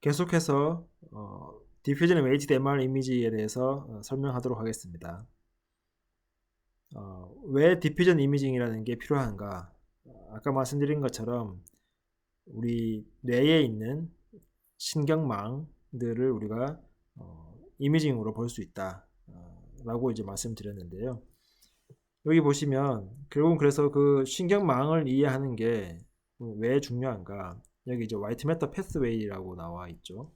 계속해서 어, 디퓨전 웨이티드 MR 이미지에 대해서 어, 설명하도록 하겠습니다. 어, 왜 디퓨전 이미징이라는 게 필요한가? 아까 말씀드린 것처럼 우리 뇌에 있는 신경망들을 우리가 어, 이미징으로 볼 수 있다. 어, 라고 이제 말씀드렸는데요. 여기 보시면 결국은 그래서 그 신경망을 이해하는 게 왜 중요한가? 여기 이제 화이트 매터 패스웨이라고 나와 있죠.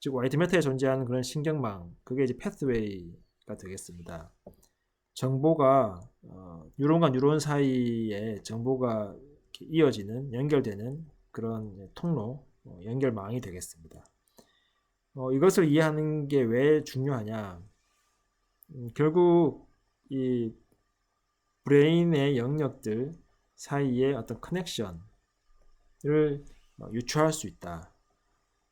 즉 화이트 매터에 존재하는 그런 신경망, 그게 이제 패스웨이가 되겠습니다. 정보가 어, 뉴런과 뉴런 사이에 정보가 이어지는 연결되는 그런 통로, 어, 연결망이 되겠습니다. 어, 이것을 이해하는 게 왜 중요하냐? 음, 결국 이 브레인의 영역들 사이에 어떤 커넥션 을 어, 유추할 수 있다.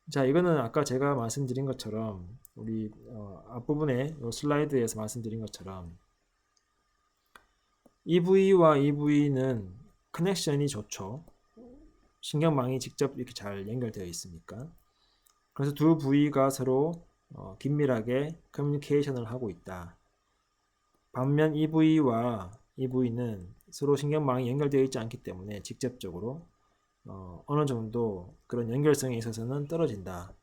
자, 이거는 아까 제가 말씀드린 것처럼 우리 어, 앞부분에 슬라이드에서 말씀드린 것처럼 EV와 EV는 커넥션이 좋죠. 신경망이 직접 이렇게 잘 연결되어 있으니까. 그래서 두 부위가 서로 어, 긴밀하게 커뮤니케이션을 하고 있다. 반면 EV와 EV는 서로 신경망이 연결되어 있지 않기 때문에 직접적으로 어, 어느 정도 그런 연결성에 있어서는 떨어진다.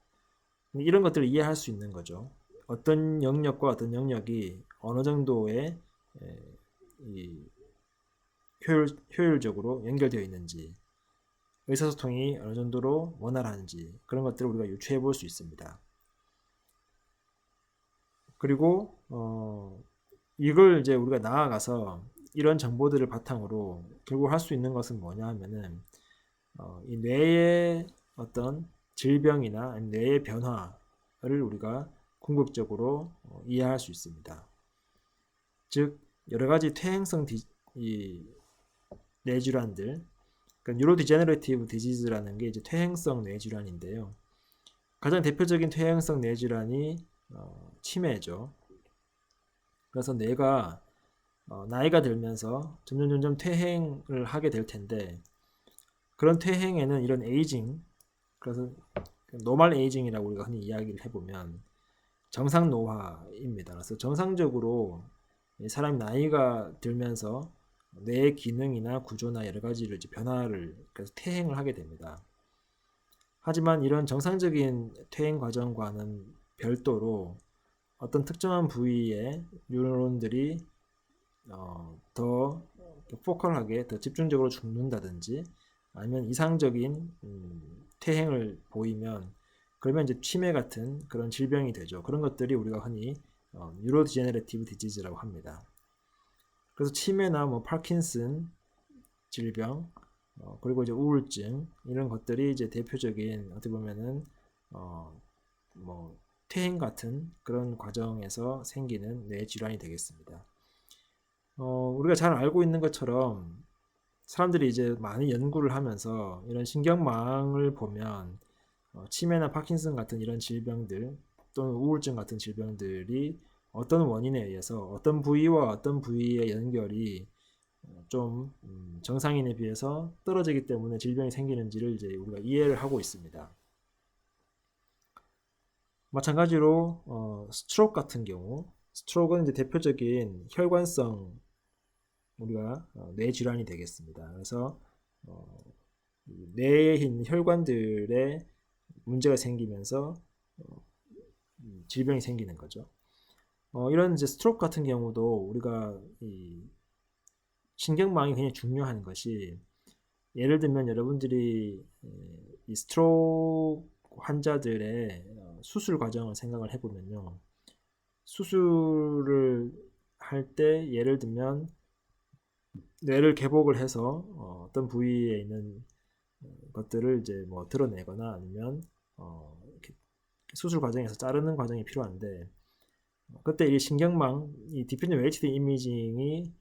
이런 것들을 이해할 수 있는 거죠. 어떤 영역과 어떤 영역이 어느 정도의 에, 이 효율, 효율적으로 연결되어 있는지 의사소통이 어느 정도로 원활한지 그런 것들을 우리가 유추해 볼 수 있습니다. 그리고 어, 이걸 이제 우리가 나아가서 이런 정보들을 바탕으로 결국 할 수 있는 것은 뭐냐 하면은 어, 이 뇌의 어떤 질병이나 뇌의 변화를 우리가 궁극적으로 어, 이해할 수 있습니다. 즉 여러 가지 퇴행성 디, 이 뇌질환들, 그러니까 뉴로 디제너레티브 디지즈라는 게 이제 퇴행성 뇌질환인데요. 가장 대표적인 퇴행성 뇌질환이 어, 치매죠. 그래서 뇌가 어, 나이가 들면서 점점 점점 퇴행을 하게 될 텐데 그런 퇴행에는 이런 에이징, 그래서 노멀 에이징이라고 우리가 흔히 이야기를 해보면 정상 노화입니다. 그래서 정상적으로 사람이 나이가 들면서 뇌의 기능이나 구조나 여러 가지를 변화를 그래서 퇴행을 하게 됩니다. 하지만 이런 정상적인 퇴행 과정과는 별도로 어떤 특정한 부위의 뉴런들이 어, 더 포컬하게 더 집중적으로 죽는다든지 아니면 이상적인 음, 퇴행을 보이면 그러면 이제 치매 같은 그런 질병이 되죠. 그런 것들이 우리가 흔히 어, 뉴로디제네레티브 디지즈라고 합니다. 그래서 치매나 뭐 파킨슨 질병 어, 그리고 이제 우울증 이런 것들이 이제 대표적인 어떻게 보면은 어, 뭐 퇴행 같은 그런 과정에서 생기는 뇌 질환이 되겠습니다. 어, 우리가 잘 알고 있는 것처럼 사람들이 이제 많이 연구를 하면서 이런 신경망을 보면 어, 치매나 파킨슨 같은 이런 질병들 또는 우울증 같은 질병들이 어떤 원인에 의해서 어떤 부위와 어떤 부위의 연결이 어, 좀 음, 정상인에 비해서 떨어지기 때문에 질병이 생기는지를 이제 우리가 이해를 하고 있습니다. 마찬가지로 어, 스트로크 같은 경우 스트로크는 이제 대표적인 혈관성 우리가 어, 뇌 질환이 되겠습니다. 그래서 어, 뇌에 있는 혈관들에 문제가 생기면서 어, 음, 질병이 생기는 거죠. 어, 이런 이제 스트로크 같은 경우도 우리가 이 신경망이 굉장히 중요한 것이 예를 들면 여러분들이 이 스트로크 환자들의 어, 수술 과정을 생각을 해보면요. 수술을 할 때 예를 들면 뇌를 개복을 해서 어, 떤 부위에 있는 것들을 이제 뭐 드러내거나 아니면 어, 수술 과정에서 자르는 과정이 필요한데 그때 이 신경망, 이 디퓨전 HD 이미징이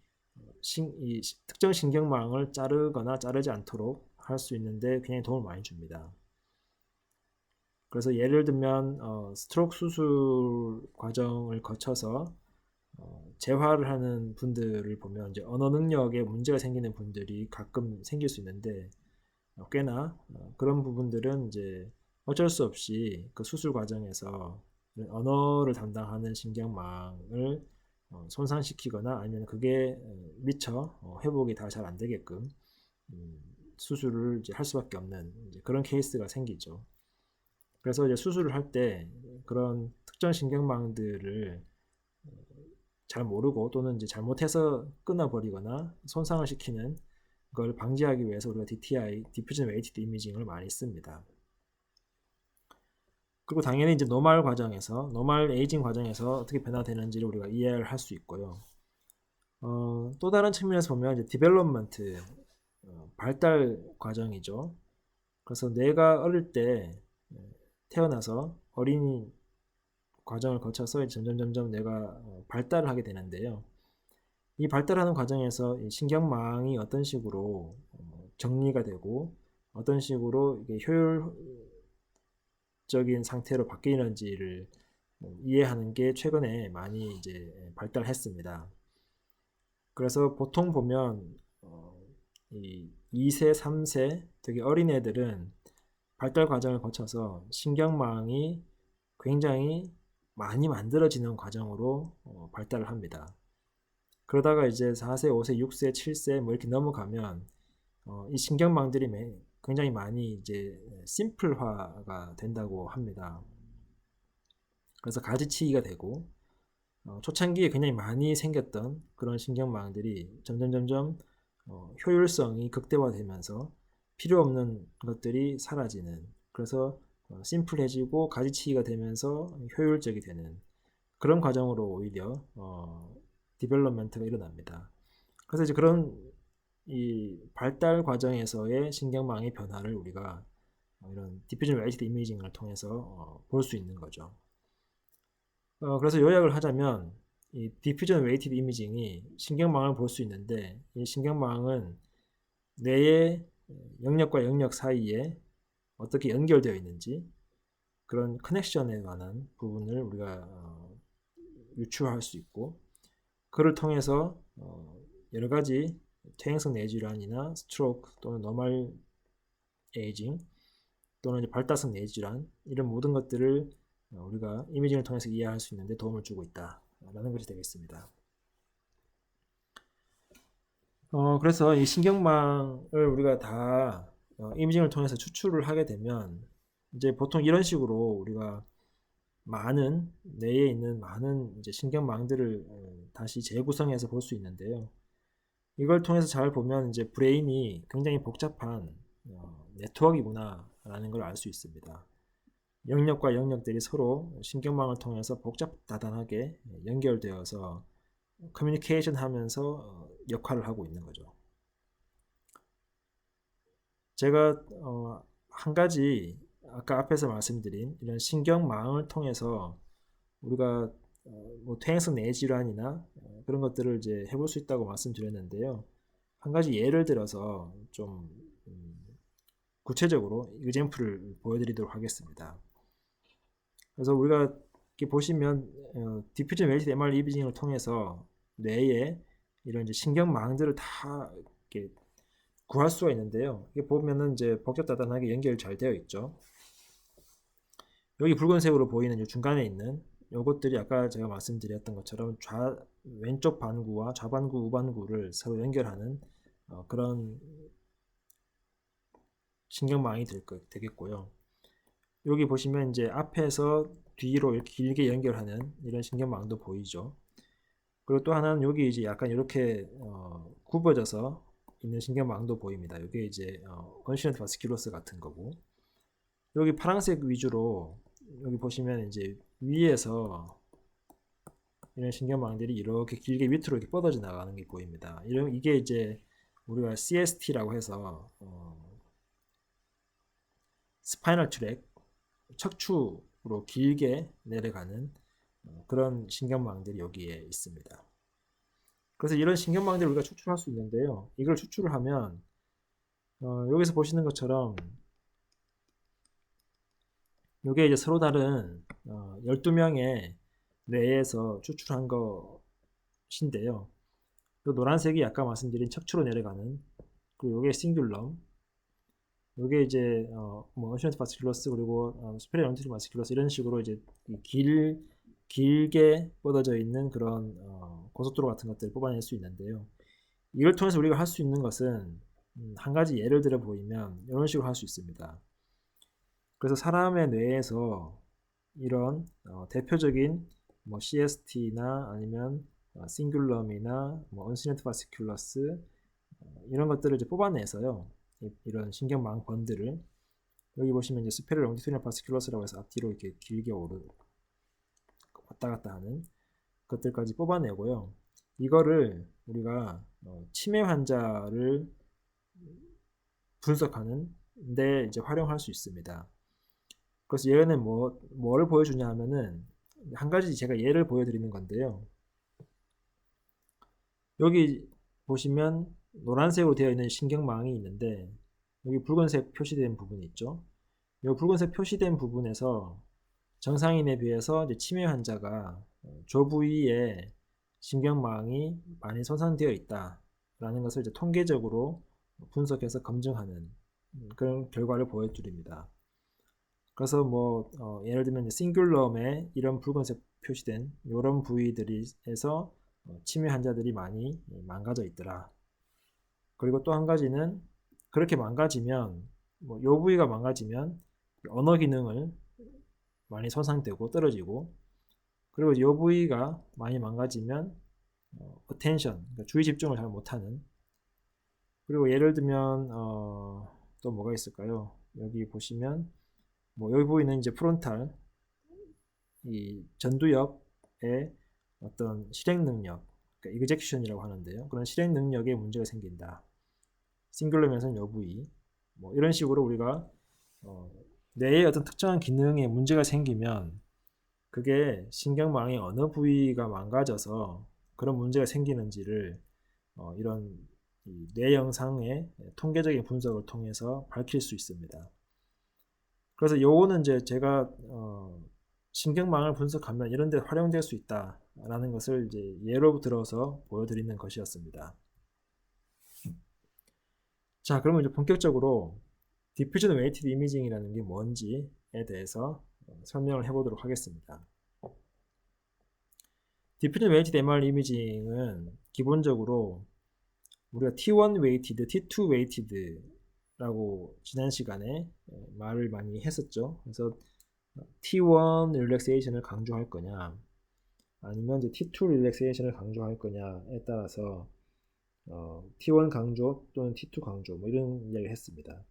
신, 이 특정 신경망을 자르거나 자르지 않도록 할 수 있는데 굉장히 도움을 많이 줍니다. 그래서 예를 들면 어, 스트로크 수술 과정을 거쳐서 어, 재활을 하는 분들을 보면 이제 언어 능력에 문제가 생기는 분들이 가끔 생길 수 있는데 어, 꽤나 어, 그런 부분들은 이제 어쩔 수 없이 그 수술 과정에서 언어를 담당하는 신경망을 어, 손상시키거나 아니면 그게 어, 미처 어, 회복이 다 잘 안 되게끔 음, 수술을 이제 할 수밖에 없는 그런 케이스가 생기죠. 그래서 이제 수술을 할 때 그런 특정 신경망들을 어, 잘 모르고 또는 이제 잘못해서 끊어버리거나 손상을 시키는 걸 방지하기 위해서 우리가 DTI, 디퓨전 웨이티드 이미징을 많이 씁니다. 그리고 당연히 이제 노말 과정에서 노말 에이징 과정에서 어떻게 변화되는지를 우리가 이해를 할 수 있고요. 어, 또 다른 측면에서 보면 이제 디벨롭먼트 어, 발달 과정이죠. 그래서 뇌가 어릴 때 어, 태어나서 어린이 과정을 거쳐서 점점 점점 뇌가 어, 발달을 하게 되는데요. 이 발달하는 과정에서 신경망이 어떤 식으로 어, 정리가 되고 어떤 식으로 효율적인 상태로 바뀌는지를 뭐 이해하는 게 최근에 많이 이제 발달했습니다. 그래서 보통 보면 어, 이 2세, 3세 되게 어린 애들은 발달 과정을 거쳐서 신경망이 굉장히 많이 만들어지는 과정으로 어, 발달을 합니다. 그러다가 이제 4세, 5세, 6세, 7세 뭐 이렇게 넘어가면 어, 이 신경망들이 굉장히 많이 이제 심플화가 된다고 합니다. 그래서 가지치기가 되고 어, 초창기에 굉장히 많이 생겼던 그런 신경망들이 점점 점점 어, 효율성이 극대화되면서 필요 없는 것들이 사라지는 그래서 어, 심플해지고 가지치기가 되면서 효율적이 되는 그런 과정으로 오히려 어, 디벨롭먼트가 일어납니다. 그래서 이제 그런 이 발달 과정에서의 신경망의 변화를 우리가 이런 디퓨전 웨이티드 이미징을 통해서 어, 볼수 있는 거죠. 어, 그래서 요약을 하자면 이 디퓨전 웨이티드 이미징이 신경망을 볼 수 있는데 이 신경망은 뇌의 영역과 영역 사이에 어떻게 연결되어 있는지 그런 커넥션에 관한 부분을 우리가 어, 유추할 수 있고 그를 통해서 어, 여러 가지 퇴행성 뇌질환이나 스트로크 또는 노멀 에이징 또는 발달성 뇌질환 이런 모든 것들을 어, 우리가 이미징을 통해서 이해할 수 있는데 도움을 주고 있다라는 것이 되겠습니다. 어, 그래서 이 신경망을 우리가 다 어, 이미징을 통해서 추출을 하게 되면 이제 보통 이런 식으로 우리가 많은 뇌에 있는 많은 이제 신경망들을 어, 다시 재구성해서 볼 수 있는데요. 이걸 통해서 잘 보면 이제 브레인이 굉장히 복잡한 어, 네트워크이구나라는 걸 알 수 있습니다. 영역과 영역들이 서로 신경망을 통해서 복잡다단하게 연결되어서 커뮤니케이션 하면서 어, 역할을 하고 있는 거죠. 제가 어, 한 가지 아까 앞에서 말씀드린 이런 신경망을 통해서 우리가 어, 뭐 퇴행성 뇌질환이나 어, 그런 것들을 이제 해볼 수 있다고 말씀드렸는데요. 한 가지 예를 들어서 좀 음, 구체적으로 이젠플을 보여드리도록 하겠습니다. 그래서 우리가 이렇게 보시면 어, 디퓨전 웰리티 MR 이비징을 통해서 뇌에 이런 이제 신경망들을 다 이렇게 구할 수가 있는데요. 이게 보면은 이제 복잡다단하게 연결 잘 되어 있죠. 여기 붉은색으로 보이는 중간에 있는 요것들이 아까 제가 말씀드렸던 것처럼 좌 왼쪽 반구와 좌반구 우반구를 서로 연결하는 어, 그런 신경망이 될 거, 되겠고요. 여기 보시면 이제 앞에서 뒤로 이렇게 길게 연결하는 이런 신경망도 보이죠. 그리고 또 하나는 여기 이제 약간 이렇게 어, 굽어져서 있는 신경망도 보입니다. 이게 이제 어, 언시런트 바스큘러스 같은 거고 여기 파란색 위주로 여기 보시면 이제 위에서 이런 신경망들이 이렇게 길게 밑으로 이렇게 뻗어져 나가는 게 보입니다. 이런 이게 이제 우리가 CST라고 해서 어, 스파이널 트랙 척추로 길게 내려가는 어, 그런 신경망들이 여기에 있습니다. 그래서 이런 신경망들을 우리가 추출할 수 있는데요. 이걸 추출을 하면 어, 여기서 보시는 것처럼 이게 이제 서로 다른 어, 12명의 뇌에서 추출한 것인데요. 그 노란색이 아까 말씀드린 척추로 내려가는 그리고 이게 싱귤럼 이게 이제 어, 뭐 언시런트 바스큘러스 그리고 어, 스페리어 런트리 바스큘러스 이런 식으로 이제 이길 길게 뻗어져 있는 그런 어, 고속도로 같은 것들을 뽑아낼 수 있는데요. 이걸 통해서 우리가 할 수 있는 것은 음, 한 가지 예를 들어 보이면 이런 식으로 할 수 있습니다. 그래서 사람의 뇌에서 이런 어, 대표적인 뭐 CST나 아니면 어, 싱귤럼이나 뭐 언시넨트 바스큘러스 어, 이런 것들을 이제 뽑아내서요. 이- 이런 신경망 번들을 여기 보시면 이제 스페르 롱디튜디널 바스큘러스라고 해서 앞뒤로 이렇게 길게 오르 왔다 갔다 하는 것들까지 뽑아내고요. 이거를 우리가 어, 치매 환자를 분석하는 데 이제 활용할 수 있습니다. 그래서 얘는 뭐 뭐를 보여주냐 하면은 한 가지 제가 예를 보여드리는 건데요. 여기 보시면 노란색으로 되어 있는 신경망이 있는데 여기 붉은색 표시된 부분이 있죠. 이 붉은색 표시된 부분에서 정상인에 비해서 치매 환자가 어, 저 부위에 신경망이 많이 손상되어 있다라는 것을 통계적으로 분석해서 검증하는 음, 그런 결과를 보여드립니다. 그래서 뭐 어, 예를 들면 싱귤럼에 이런 붉은색 표시된 이런 부위들에서 어, 치매 환자들이 많이 망가져 있더라. 그리고 또 한 가지는 그렇게 망가지면 뭐 요 부위가 망가지면 언어 기능을 많이 손상되고 떨어지고 그리고 요 부위가 많이 망가지면 어, attention 그러니까 주의 집중을 잘 못하는 그리고 예를 들면 어, 또 뭐가 있을까요? 여기 보시면 뭐 여기 보이는 이제 프론탈 이 전두엽의 어떤 실행 능력 그러니까 이그젝션이라고 하는데요. 그런 실행 능력에 문제가 생긴다. 싱글러면서는 요 부위 뭐 이런 식으로 우리가 어, 뇌의 어떤 특정한 기능에 문제가 생기면 그게 신경망의 어느 부위가 망가져서 그런 문제가 생기는지를 어, 이런 이뇌 영상의 통계적인 분석을 통해서 밝힐 수 있습니다. 그래서 요거는 이제 제가 어, 신경망을 분석하면 이런 데 활용될 수 있다라는 것을 이제 예로 들어서 보여드리는 것이었습니다. 자, 그러면 이제 본격적으로 디퓨전 웨이티드 이미징이라는 게 뭔지에 대해서 어, 설명을 해보도록 하겠습니다. 디퓨전 웨이티드 MR 이미징은 기본적으로 우리가 T1 웨이티드, T2 웨이티드라고 지난 시간에 어, 말을 많이 했었죠. 그래서 T1 릴렉세이션을 강조할 거냐, 아니면 이제 T2 릴렉세이션을 강조할 거냐에 따라서 어, T1 강조 또는 T2 강조 뭐 이런 이야기를 했습니다.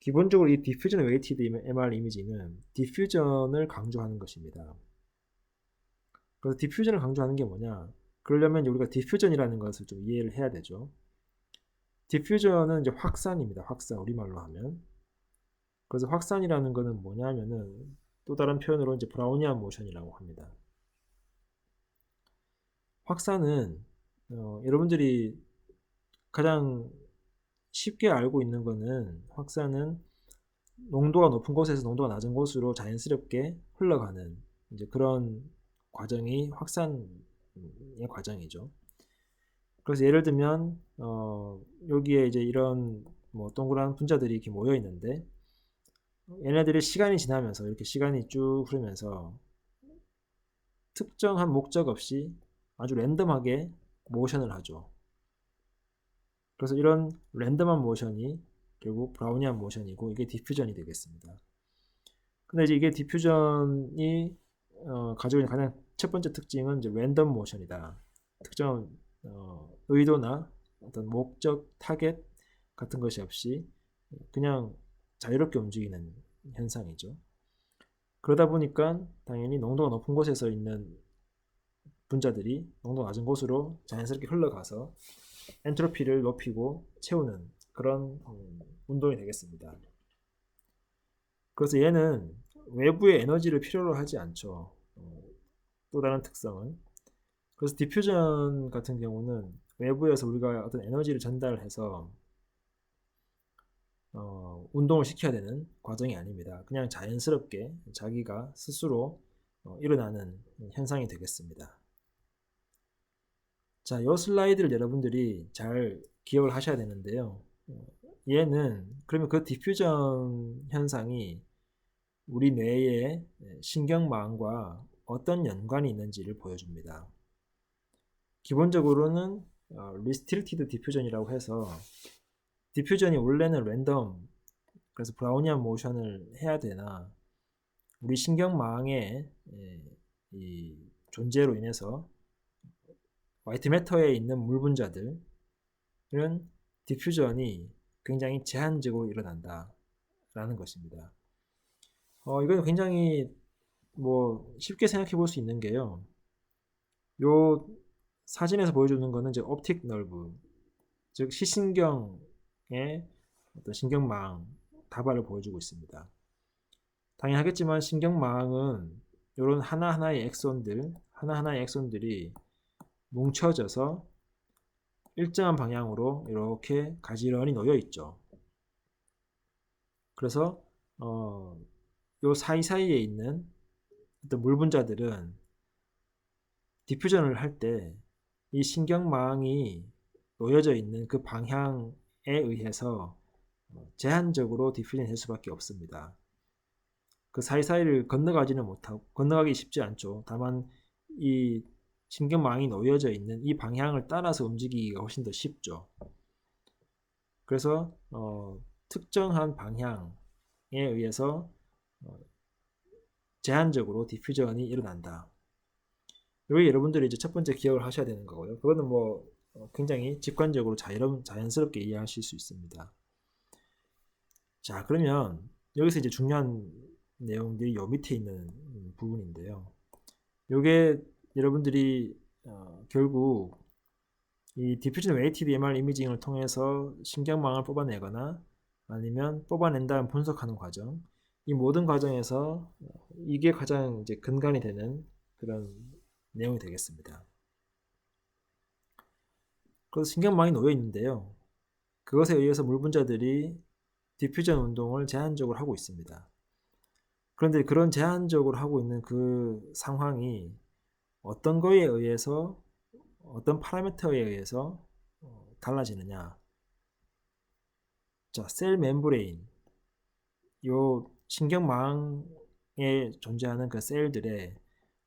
기본적으로 이 디퓨전 웨이티드 MR 이미지는 디퓨전을 강조하는 것입니다. 그래서 디퓨전을 강조하는 게 뭐냐? 그러려면 우리가 디퓨전이라는 것을 좀 이해를 해야 되죠. 디퓨전은 이제 확산입니다. 확산 우리말로 하면. 그래서 확산이라는 것은 뭐냐면은 또 다른 표현으로 이제 브라우니안 모션이라고 합니다. 확산은 어, 여러분들이 가장 쉽게 알고 있는 거는 확산은 농도가 높은 곳에서 농도가 낮은 곳으로 자연스럽게 흘러가는 이제 그런 과정이 확산의 과정이죠. 그래서 예를 들면 어, 여기에 이제 이런 뭐 동그란 분자들이 이렇게 모여 있는데 얘네들이 시간이 지나면서 이렇게 시간이 쭉 흐르면서 특정한 목적 없이 아주 랜덤하게 모션을 하죠. 그래서 이런 랜덤한 모션이 결국 브라우니안 모션이고 이게 디퓨전이 되겠습니다. 근데 이제 이게 디퓨전이 어, 가지고 있는 가장 첫 번째 특징은 이제 랜덤 모션이다. 특정 어, 의도나 어떤 목적, 타겟 같은 것이 없이 그냥 자유롭게 움직이는 현상이죠. 그러다 보니까 당연히 농도가 높은 곳에서 있는 분자들이 농도가 낮은 곳으로 자연스럽게 흘러가서 엔트로피를 높이고 채우는 그런 음, 운동이 되겠습니다. 그래서 얘는 외부의 에너지를 필요로 하지 않죠. 어, 또 다른 특성은 그래서 디퓨전 같은 경우는 외부에서 우리가 어떤 에너지를 전달해서 어, 운동을 시켜야 되는 과정이 아닙니다. 그냥 자연스럽게 자기가 스스로 어, 일어나는 현상이 되겠습니다. 자, 이 슬라이드를 여러분들이 잘 기억을 하셔야 되는데요. 어, 얘는 그러면 그 디퓨전 현상이 우리 뇌의 신경망과 어떤 연관이 있는지를 보여줍니다. 기본적으로는 리스트릭티드 디퓨전이라고 해서 디퓨전이 원래는 랜덤 그래서 브라우니안 모션을 해야 되나 우리 신경망의 예, 이 존재로 인해서 화이트 매터에 있는 물 분자들은 디퓨전이 굉장히 제한적으로 일어난다 라는 것입니다. 어, 이건 굉장히 뭐 쉽게 생각해 볼 수 있는 게요. 요 사진에서 보여주는 거는 이제 옵틱 nerve, 즉 시신경의 어떤 신경망 다발을 보여주고 있습니다. 당연하겠지만 신경망은 이런 하나하나의 엑손들, 하나하나의 엑손들이 뭉쳐져서 일정한 방향으로 이렇게 가지런히 놓여 있죠. 그래서 어, 요 사이사이에 있는 어떤 물 분자들은 디퓨전을 할 때 이 신경망이 놓여져 있는 그 방향에 의해서 제한적으로 디퓨전이 될 수밖에 없습니다. 그 사이사이를 건너가지는 못하고 건너가기 쉽지 않죠. 다만 이 신경망이 놓여져 있는 이 방향을 따라서 움직이기가 훨씬 더 쉽죠. 그래서 어, 특정한 방향에 의해서 어, 제한적으로 디퓨전이 일어난다. 여기 여러분들이 이제 첫 번째 기억을 하셔야 되는 거고요. 그거는 뭐 어, 굉장히 직관적으로 자연, 자연스럽게 이해하실 수 있습니다. 자, 그러면 여기서 이제 중요한 내용들이 요 밑에 있는 부분인데요. 요게 여러분들이 어, 결국 이 디퓨전 웨이티드 MR 이미징을 통해서 신경망을 뽑아내거나 아니면 뽑아낸 다음 분석하는 과정 이 모든 과정에서 이게 가장 이제 근간이 되는 그런 내용이 되겠습니다. 그래서 신경망이 놓여 있는데요. 그것에 의해서 물 분자들이 디퓨전 운동을 제한적으로 하고 있습니다. 그런데 그런 제한적으로 하고 있는 그 상황이 어떤 거에 의해서 어떤 파라미터에 의해서 어, 달라지느냐. 자, 셀 멤브레인. 요 신경망에 존재하는 그 셀들의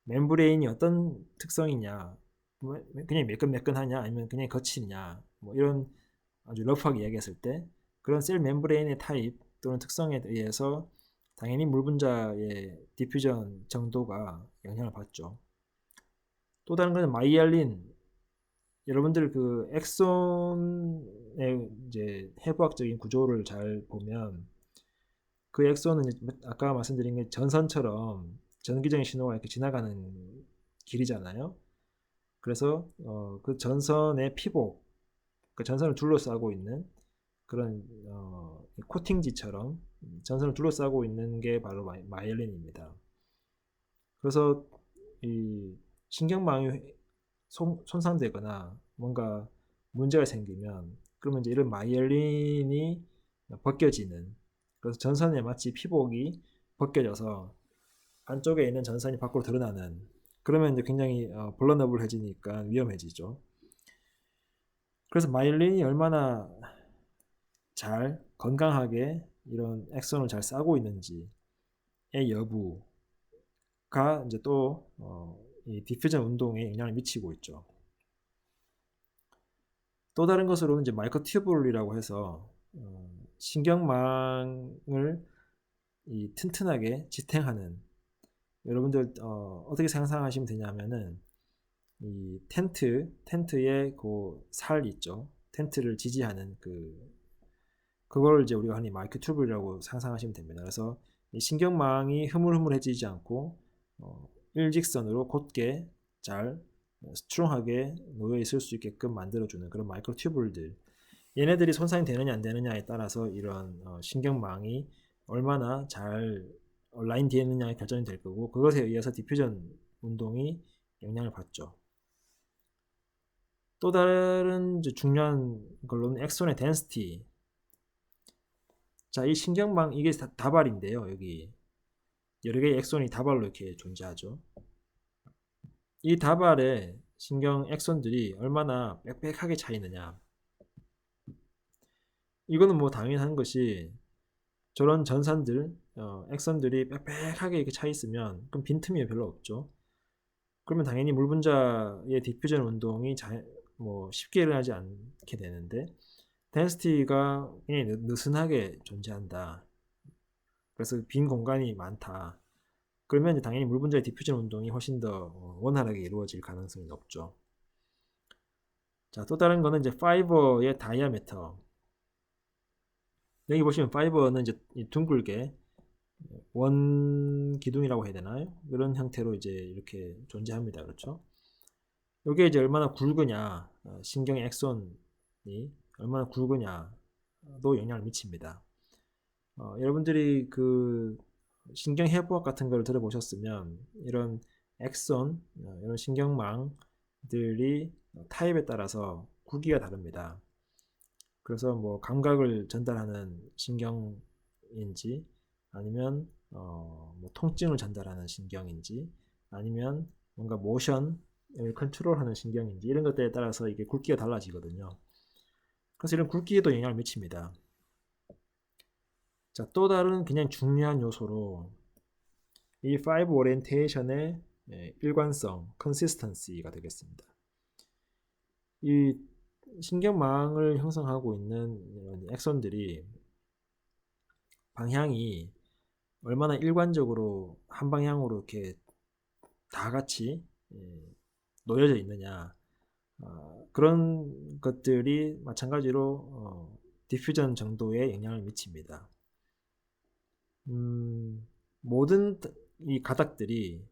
멤브레인이 어떤 특성이냐. 뭐, 그냥 매끈매끈하냐 아니면 그냥 거치냐. 뭐 이런 아주 러프하게 이야기했을 때 그런 셀 멤브레인의 타입 또는 특성에 의해서 당연히 물 분자의 디퓨전 정도가 영향을 받죠. 또 다른 것은 마이알린 여러분들 그 엑손의 이제 해부학적인 구조를 잘 보면 그 엑손은 아까 말씀드린 게 전선처럼 전기적인 신호가 이렇게 지나가는 길이잖아요. 그래서 어, 그 전선의 피복, 그 전선을 둘러싸고 있는 그런 어, 코팅지처럼 전선을 둘러싸고 있는 게 바로 마이올린입니다. 그래서 이 신경망이 손, 손상되거나 뭔가 문제가 생기면 그러면 이제 이런 마이올린이 벗겨지는 그래서 전선에 마치 피복이 벗겨져서 안쪽에 있는 전선이 밖으로 드러나는 그러면 이제 굉장히 어, 블러너블해지니까 위험해지죠. 그래서 마이올린이 얼마나 잘 건강하게 이런 액선을 잘 싸고 있는지의 여부가 이제 또 어, 이 디퓨전 운동에 영향을 미치고 있죠. 또 다른 것으로는 이제 마이크로튜브이라고 해서 어, 신경망을 이 튼튼하게 지탱하는 여러분들 어, 떻게 상상하시면 되냐면은 이 텐트 텐트에 그살 있죠 텐트를 지지하는 그 그걸 이제 우리가 흔히 마이크 튜브라고 상상하시면 됩니다. 그래서 신경망이 흐물흐물해지지 않고 어, 일직선으로 곧게 잘 스트롱하게 놓여 있을 수 있게끔 만들어주는 그런 마이크로 튜브들 얘네들이 손상이 되느냐 안 되느냐에 따라서 이런 어, 신경망이 얼마나 잘 라인 뒤에 있느냐에 결정이 될 거고 그것에 의해서 디퓨전 운동이 영향을 받죠. 또 다른 중요한 걸로는 엑손의 덴스티 자, 이 신경망 이게 다발인데요. 여기 여러 개의 엑손이 다발로 이렇게 존재하죠. 이 다발의 신경 엑손들이 얼마나 빽빽하게 차 있느냐. 이거는 뭐 당연한 것이 저런 전산들, 어, 액선들이 빽빽하게 이렇게 차 있으면 그럼 빈틈이 별로 없죠. 그러면 당연히 물 분자의 디퓨전 운동이 자, 뭐 쉽게 일어나지 않게 되는데 덴시티가 굉장히 느- 느슨하게 존재한다. 그래서 빈 공간이 많다. 그러면 당연히 물 분자의 디퓨전 운동이 훨씬 더 어, 원활하게 이루어질 가능성이 높죠. 자, 또 다른 거는 이제 파이버의 다이아메터. 여기 보시면 파이버는 이제 이 둥글게 원 기둥이라고 해야 되나요? 이런 형태로 이제 이렇게 존재합니다. 그렇죠? 이게 이제 얼마나 굵으냐, 어, 신경의 액선이 얼마나 굵으냐도 영향을 미칩니다. 어, 여러분들이 그 신경 해부학 같은 걸 들어보셨으면 이런 액선, 어, 이런 신경망들이 타입에 따라서 굵기가 다릅니다. 그래서 뭐 감각을 전달하는 신경인지 아니면 어, 뭐 통증을 전달하는 신경인지 아니면 뭔가 모션을 컨트롤하는 신경인지 이런 것들에 따라서 이게 굵기가 달라지거든요. 그래서 이런 굵기에도 영향을 미칩니다. 자, 또 다른 그냥 중요한 요소로 이5 오리엔테이션의 예, 일관성, consistency가 되겠습니다. 이 신경망을 형성하고 있는 액선들이 방향이 얼마나 일관적으로 한 방향으로 이렇게 다 같이 예, 놓여져 있느냐 어, 그런 것들이 마찬가지로 어, 디퓨전 정도에 영향을 미칩니다. 음, 모든 이 가닥들이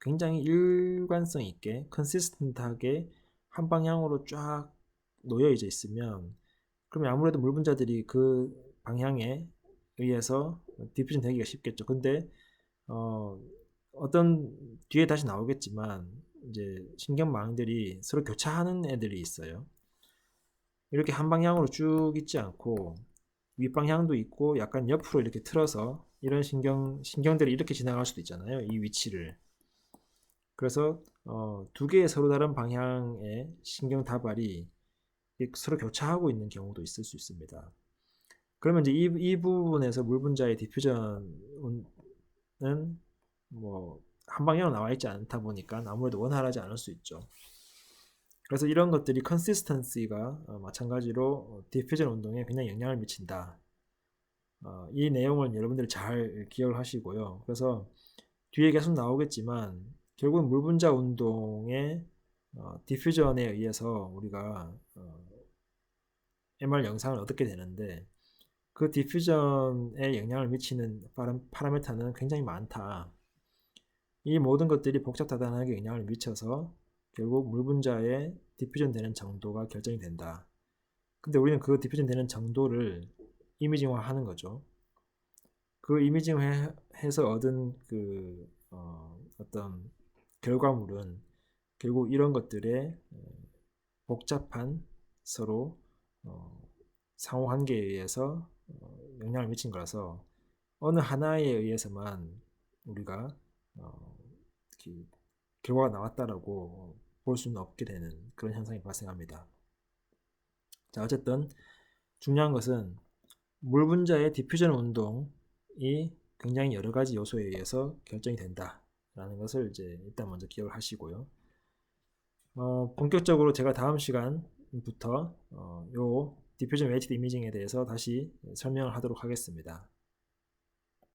굉장히 일관성 있게 컨시스턴트하게 한 방향으로 쫙 놓여져 있으면 그러면 아무래도 물 분자들이 그 방향에 의해서 디퓨전 되기가 쉽겠죠. 근데 어, 어떤 뒤에 다시 나오겠지만 이제 신경망들이 서로 교차하는 애들이 있어요. 이렇게 한 방향으로 쭉 있지 않고 윗방향도 있고 약간 옆으로 이렇게 틀어서 이런 신경 신경들이 이렇게 지나갈 수도 있잖아요. 이 위치를. 그래서 어, 두 개의 서로 다른 방향의 신경 다발이 서로 교차하고 있는 경우도 있을 수 있습니다. 그러면 이제 이, 이 부분에서 물 분자의 디퓨전은 뭐 한 방향으로 나와 있지 않다 보니까 아무래도 원활하지 않을 수 있죠. 그래서 이런 것들이 컨시스턴시가 어, 마찬가지로 디퓨전 운동에 굉장히 영향을 미친다. 어, 이 내용을 여러분들이 잘 기억을 하시고요. 그래서 뒤에 계속 나오겠지만 결국은 물 분자 운동의 어, 디퓨전에 의해서 우리가 어, MR 영상을 얻게 되는데 그 디퓨전에 영향을 미치는 파라미터는 굉장히 많다. 이 모든 것들이 복잡다단하게 영향을 미쳐서 결국 물 분자의 디퓨전 되는 정도가 결정이 된다. 근데 우리는 그 디퓨전 되는 정도를 이미징화 하는 거죠. 그 이미징화해서 얻은 그 어, 어떤 결과물은 결국 이런 것들의 복잡한 서로 어, 상호 관계에 의해서 어, 영향을 미친 거라서 어느 하나에 의해서만 우리가 어, 결과가 나왔다라고 볼 수는 없게 되는 그런 현상이 발생합니다. 자, 어쨌든 중요한 것은 물 분자의 디퓨전 운동이 굉장히 여러 가지 요소에 의해서 결정이 된다라는 것을 이제 일단 먼저 기억을 하시고요. 어, 본격적으로 제가 다음 시간부터 어, 요 디퓨전 웨이티드 이미징에 대해서 다시 설명을 하도록 하겠습니다.